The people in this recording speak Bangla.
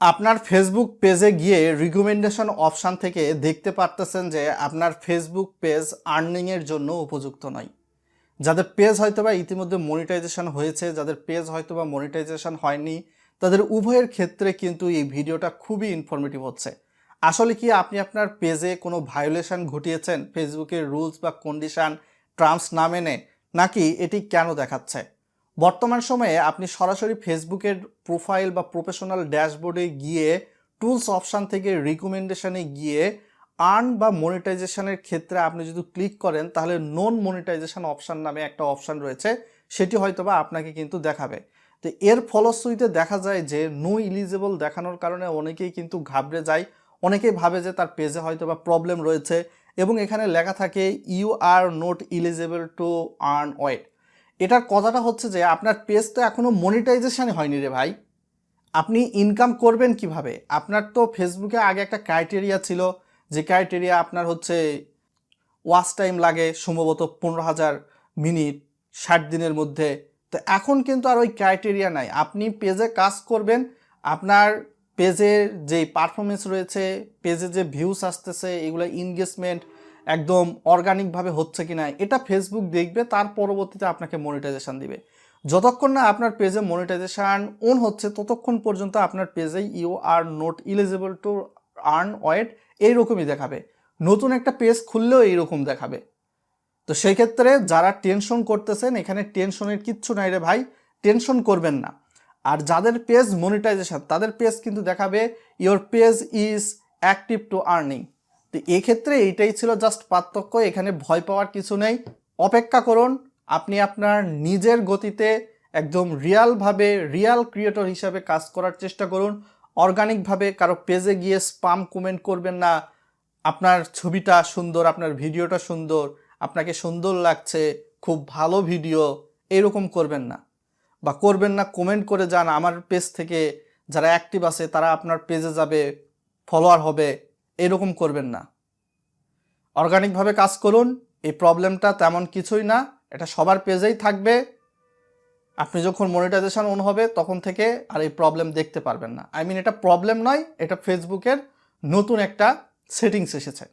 আপনার ফেসবুক পেজে গিয়ে রিকমেন্ডেশন অপশান থেকে দেখতে পারতেছেন যে আপনার ফেসবুক পেজ আর্নিংয়ের জন্য উপযুক্ত নয়। যাদের পেজ হয়তোবা ইতিমধ্যে মনিটাইজেশন হয়েছে, যাদের পেজ হয়তোবা মনিটাইজেশন হয়নি, তাদের উভয়ের ক্ষেত্রে কিন্তু এই ভিডিওটা খুবই ইনফরমেটিভ হচ্ছে। আসলে কি আপনি আপনার পেজে কোনো ভায়োলেশন ঘটিয়েছেন? ফেসবুকের রুলস বা কন্ডিশন টার্মস না মেনে? নাকি এটি কেন দেখাচ্ছে? বর্তমান সময়ে আপনি সরাসরি ফেসবুকের প্রোফাইল বা প্রফেশনাল ড্যাশবোর্ডে গিয়ে টুলস অপশান থেকে রিকমেন্ডেশনে গিয়ে আর্ন বা মনিটাইজেশনের ক্ষেত্রে আপনি যদি ক্লিক করেন, তাহলে নন মনিটাইজেশন অপশান নামে একটা অপশান রয়েছে। সেটি হয়তোবা আপনাকে কিন্তু দেখাবে। তো এর ফলশ্রুতিতে দেখা যায় যে নো ইলিজেবল দেখানোর কারণে অনেকেই কিন্তু ঘাবড়ে যায়। অনেকেই ভাবে যে, তার পেজে হয়তো বা প্রবলেম রয়েছে। এবং এখানে লেখা থাকে you are not eligible to earn yet এটার কথাটা হচ্ছে যে আপনার পেজ তো এখনও মনিটাইজেশনই হয়নি রে ভাই। আপনি ইনকাম করবেন কীভাবে? আপনার তো ফেসবুকে আগে একটা ক্রাইটেরিয়া ছিল, যে ক্রাইটেরিয়া আপনার হচ্ছে ওয়াচ টাইম লাগে সম্ভবত পনেরো হাজার মিনিট ষাট দিনের মধ্যে। তো এখন কিন্তু আর ওই ক্রাইটেরিয়া নাই। আপনি পেজে কাজ করবেন, আপনার পেজের যে পারফরমেন্স রয়েছে পেজে যে ভিউস আসতেছে, এগুলো ইনগেজমেন্ট একদম অর্গানিকভাবে হচ্ছে কি না এটা ফেসবুক দেখবে, তার পরবর্তীতে আপনাকে মনিটাইজেশান দিবে। যতক্ষণ না আপনার পেজে মনিটাইজেশন অন হচ্ছে, ততক্ষণ পর্যন্ত আপনার পেজে you are not eligible to earn yet এইরকমই দেখাবে। নতুন একটা পেজ খুললেও এইরকম দেখাবে। তো সেই ক্ষেত্রে যারা টেনশন করতেছেন, এখানে টেনশনের কিচ্ছু নাই রে ভাই টেনশন করবেন না। আর যাদের পেজ মনিটাইজেশন তাদের পেজ কিন্তু দেখাবে your page is active to earning তো এক্ষেত্রে এইটাই ছিল জাস্ট পার্থক্য, এখানে ভয় পাওয়ার কিছু নেই। অপেক্ষা করুন, আপনি আপনার নিজের গতিতে একদম রিয়ালভাবে রিয়াল ক্রিয়েটর হিসাবে কাজ করার চেষ্টা করুন। অর্গানিকভাবে কারও পেজে গিয়ে স্পাম কমেন্ট করবেন না। আপনার ছবিটা সুন্দর, আপনার ভিডিওটা সুন্দর, আপনাকে সুন্দর লাগছে, খুব ভালো ভিডিও এরকম করবেন না। বা করবেন না কমেন্ট করে যান। আমার পেজ থেকে যারা অ্যাক্টিভ আছে, তারা আপনার পেজে যাবে ফলোয়ার হবে। এরকম করবেন না। অর্গানিকভাবে কাজ করুন, এই প্রবলেমটা তেমন কিছুই না, এটা সবার পেজেই থাকবে। আপনি যখন মনিটাইজেশন অন হবে, তখন থেকে আর এই প্রবলেম দেখতে পারবেন না। আই মিন এটা প্রবলেম নয়, এটা ফেসবুকের নতুন একটা সেটিংস এসেছে।